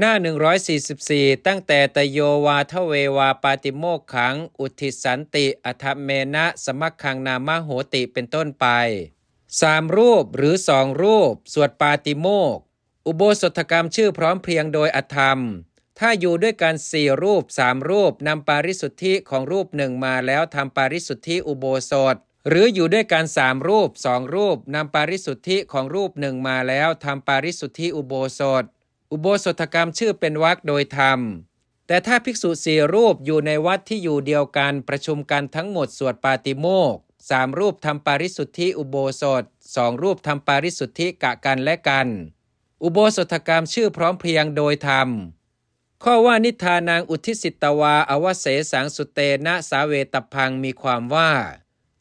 หน้า 144 ตั้งแต่ตโยวาทเววาปาติโมกขัง อุทิสันติอธรมเมนะ สมัคคังนามโหติเป็นต้นไปสามรูปหรือสองรูป สวดปาติโมกข์อุโบสถกรรมชื่อพร้อมเพรียงโดยอธรรม ถ้าอยู่ด้วยกันสี่รูปสามรูปนำปาริสุทธิของรูปหนึ่งมาแล้วทำปาริสุทธิอุโบสถ หรืออยู่ด้วยกันสามรูปสองรูปนำปาริสุทธิของรูปหนึ่งมาแล้วทำปาริสุทธิอุโบสถ อุโบสถกรรมชื่อเป็นวักโดยธรรม แต่ถ้าภิกษุสี่รูปอยู่ในวัดที่อยู่เดียวกันประชุมกันทั้งหมดสวดปาติโมกสามรูปทำปาริสุทธิอุโบสถสองรูปทำปาริสุทธิกะกันและกัน อุโบสถกรรมชื่อพร้อมเพรียงโดยธรรม ข้อว่านิทานางอุทิสิตวาอวเสสังสุเตนะสาเวตพังมีความว่า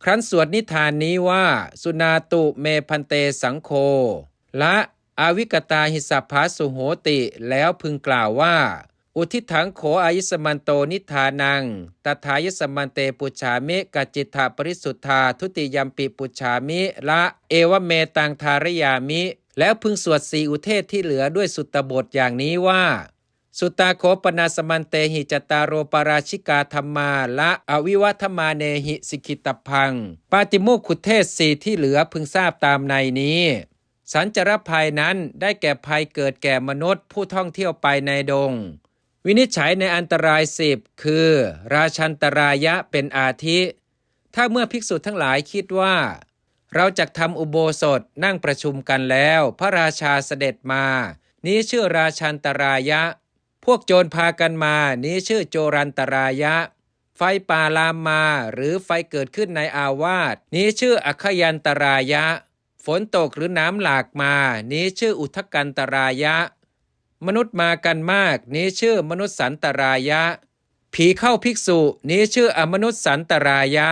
ครั้นสวดนิทานนี้ว่า สุนาตุเมพันเตสังโคและ อาวิกตาหิสัพพาสุโหติแล้วพึงกล่าวว่า อุทิถังโขอายิสมันโตนิทานังตถายสมันเตปุจฉามิกจิตถาปริสุทธาทุติยมปิปุจฉามิละเอวเมตังทารยามิ แล้วพึงสวดสีอุเทศที่เหลือด้วยสุตตบทอย่างนี้ว่า สุตตาโคปนาสมันเตหิจตารโรปาราชิกาธรรมาละอวิวัธมาเนหิสิกิตพัง ปาติโมกขุเทศสีที่เหลือพึงทราบตามในนี้ สัญจรภัยนั้นได้แก่ภัยเกิดแก่มนุษย์ผู้ท่องเที่ยวไปในดง วินิจฉัยในอันตรายสิบคือ ราชันตรายะเป็นอาทิ ถ้าเมื่อภิกษุทั้งหลายคิดว่า เราจะทำอุโบสถนั่งประชุมกันแล้ว พระราชาเสด็จมา นี้ชื่อราชันตรายะ พวกโจรพากันมา นี้ชื่อโจรันตรายะ ไฟป่าลามมาหรือไฟเกิดขึ้นในอาวาสนี้ชื่ออคยันตรายะ ฝนตกหรือน้ำหลากมา นี้ชื่ออุทกันตรายะ มนุษย์มากันมาก นี้ชื่อมนุษย์สันตรายะ ผีเข้าภิกษุ นี้ชื่ออมนุษย์สันตรายะ